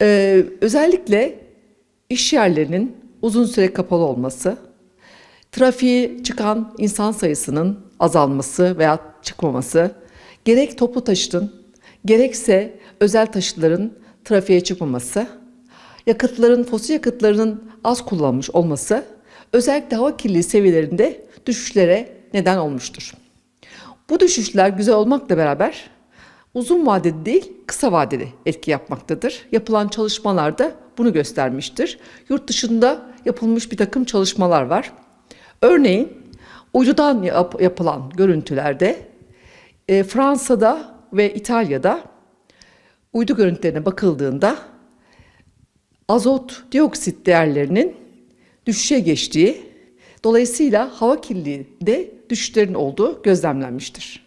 Ee, özellikle iş yerlerinin uzun süre kapalı olması, trafiğe çıkan insan sayısının azalması veya çıkmaması, gerek toplu taşıtın, gerekse özel taşıtların trafiğe çıkmaması, yakıtların, fosil yakıtlarının az kullanılmış olması, özellikle hava kirliliği seviyelerinde düşüşlere neden olmuştur. Bu düşüşler güzel olmakla beraber uzun vadede değil kısa vadede etki yapmaktadır. Yapılan çalışmalar da bunu göstermiştir. Yurt dışında yapılmış bir takım çalışmalar var. Örneğin uydudan yap- yapılan görüntülerde e, Fransa'da ve İtalya'da uydu görüntülerine bakıldığında azot dioksit değerlerinin düşüşe geçtiği, dolayısıyla hava kirliliğinde düşüşlerin olduğu gözlemlenmiştir.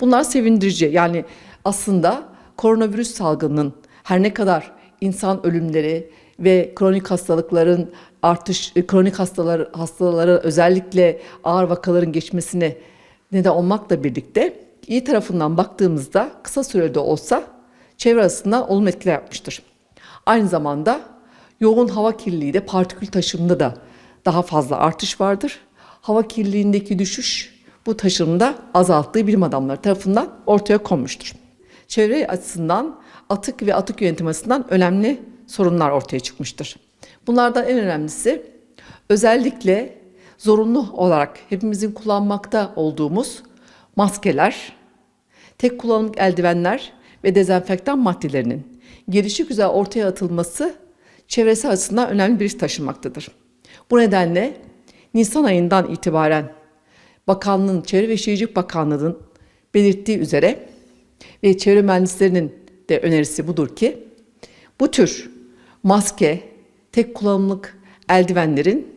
Bunlar sevindirici. Yani aslında koronavirüs salgınının her ne kadar insan ölümleri ve kronik hastalıkların artış, e, kronik hastalar, hastalara özellikle ağır vakaların geçmesine neden olmakla birlikte iyi tarafından baktığımızda kısa sürede olsa çevre açısından olumlu etkiler yapmıştır. Aynı zamanda yoğun hava kirliliği de partikül taşımında da daha fazla artış vardır. Hava kirliliğindeki düşüş bu taşımda azalttığı bilim adamları tarafından ortaya konmuştur. Çevre açısından atık ve atık yönetimi açısından önemli sorunlar ortaya çıkmıştır. Bunlardan en önemlisi özellikle zorunlu olarak hepimizin kullanmakta olduğumuz maskeler, tek kullanımlık eldivenler ve dezenfektan maddelerinin gelişi güzel ortaya atılması çevresi açısından önemli bir iş taşımaktadır. Bu nedenle Nisan ayından itibaren Bakanlığın, Çevre ve Şehircilik Bakanlığı'nın belirttiği üzere ve çevre mühendislerinin de önerisi budur ki bu tür maske, tek kullanımlık eldivenlerin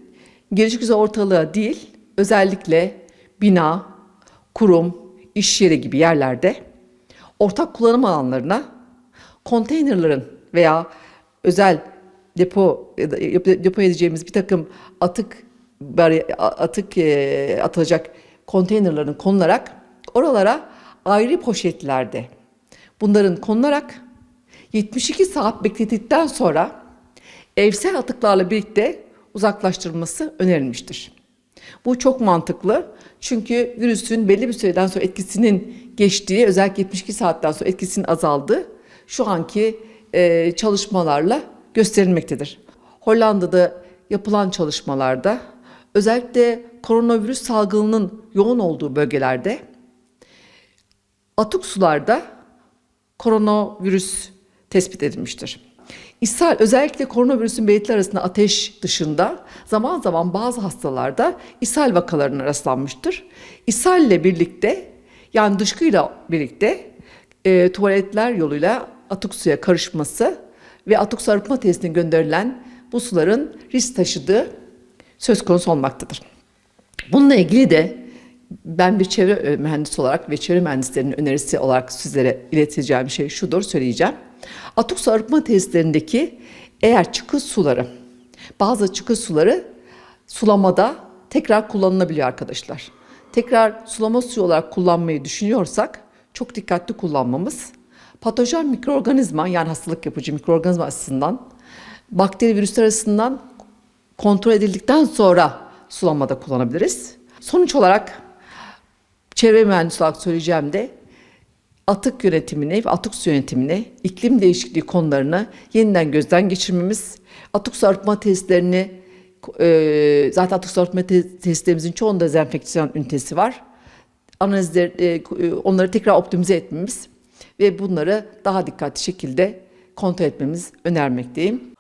gelişi güzel ortalığa değil özellikle bina, kurum, iş yeri gibi yerlerde ortak kullanım alanlarına konteynerların veya özel depo depo edeceğimiz bir takım atık atık atılacak konteynerların konularak oralara ayrı poşetlerde bunların konularak 72 saat bekletildikten sonra evsel atıklarla birlikte uzaklaştırılması önerilmiştir. Bu çok mantıklı. Çünkü virüsün belli bir süreden sonra etkisinin geçtiği, özellikle 72 saatten sonra etkisinin azaldığı şu anki e, çalışmalarla gösterilmektedir. Hollanda'da yapılan çalışmalarda özellikle koronavirüs salgınının yoğun olduğu bölgelerde atık sularda koronavirüs tespit edilmiştir. İshal özellikle koronavirüsün belirtileri arasında ateş dışında zaman zaman bazı hastalarda ishal vakalarına rastlanmıştır. İshal ile birlikte yani dışkıyla birlikte e, tuvaletler yoluyla atık suya karışması ve atık su arıtma tesisine gönderilen bu suların risk taşıdığı söz konusu olmaktadır. Bununla ilgili de ben bir çevre mühendisi olarak ve çevre mühendislerinin önerisi olarak sizlere ileteceğim şey şudur söyleyeceğim. Atık su arıtma tesislerindeki eğer çıkış suları, bazı çıkış suları sulamada tekrar kullanılabiliyor arkadaşlar. Tekrar sulama suyu olarak kullanmayı düşünüyorsak çok dikkatli kullanmamız, patojen mikroorganizma yani hastalık yapıcı mikroorganizma açısından, bakteri virüsler açısından kontrol edildikten sonra sulamada kullanabiliriz. Sonuç olarak çevre mühendisi olarak söyleyeceğim de atık yönetimini ve atık su yönetimini, iklim değişikliği konularını yeniden gözden geçirmemiz, atık su arıtma tesislerini, e, zaten atık su arıtma te- tesislerimizin çoğunda dezenfeksiyon ünitesi var. Analizleri, e, onları tekrar optimize etmemiz ve bunları daha dikkatli şekilde kontrol etmemiz önermekteyim.